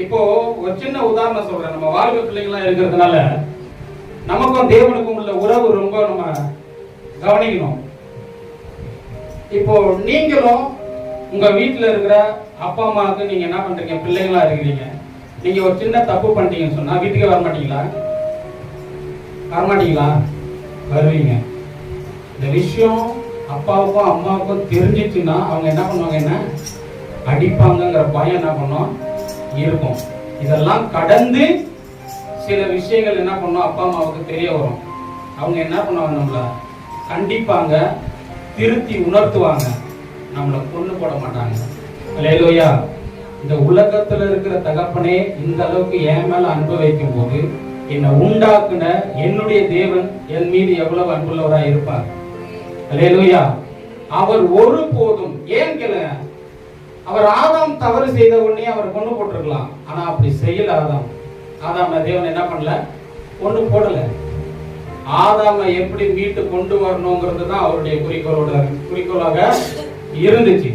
இப்போ ஒரு சின்ன உதாரணம் சொல்றேன். நம்ம வாழ்வு பிள்ளைங்களா இருக்கிறதுனால நமக்கும் தேவனுக்கும் உள்ள உறவு ரொம்ப நம்ம கவனிக்கணும். இப்போ நீங்களும் உங்க வீட்டுல இருக்கிற அப்பா அம்மாவுக்கு நீங்க என்ன பண்றீங்க? பிள்ளைங்களா இருக்கிறீங்க. நீங்க ஒரு சின்ன தப்பு பண்ணிட்டீங்கன்னு சொன்னா வீட்டுக்கே வர வரமாட்டீங்களா வருவீங்க. இந்த விஷயம் அப்பாவுக்கும் அம்மாவுக்கும் தெரிஞ்சிச்சுன்னா அவங்க என்ன பண்ணுவாங்க? என்ன? அடிப்பாங்கங்கிற பயம் என்ன பண்ணும்? இருக்கும். இதெல்லாம் கடந்து சில விஷயங்கள் என்ன பண்ணும்? அப்பா அம்மாவுக்கு தெரிய வரும். அவங்க என்ன பண்ணுவாங்க? நம்மள கண்டிப்பாங்க திருத்தி உணர்த்துவாங்க. நம்மளை கொண்டு போட மாட்டாங்க. அல்லேலூயா இந்த உலகத்துல இருக்கிற தகப்பனே இந்த அளவுக்கு என் மேல அன்பு வைக்கும் போது என்னை உண்டாக்குன என்னுடைய தேவன் என் மீது எவ்வளவு அன்புள்ளவராக இருப்பார். அல்லேலூயா அவர் ஒருபோதும் ஏன் கேளுங்க அவர் ஆதாம் தவறு செய்த உடனே அவர் கொண்டு போட்டிருக்கலாம். ஆனா அப்படி செய்யல ஆதாம். ஆதாம் தேவன் என்ன பண்ணல? கொண்டு போடல. ஆதாம எப்படி மீட்டு கொண்டு வரணுங்கிறது தான் அவருடைய குறிக்கோளோட குறிக்கோளாக இருந்துச்சு.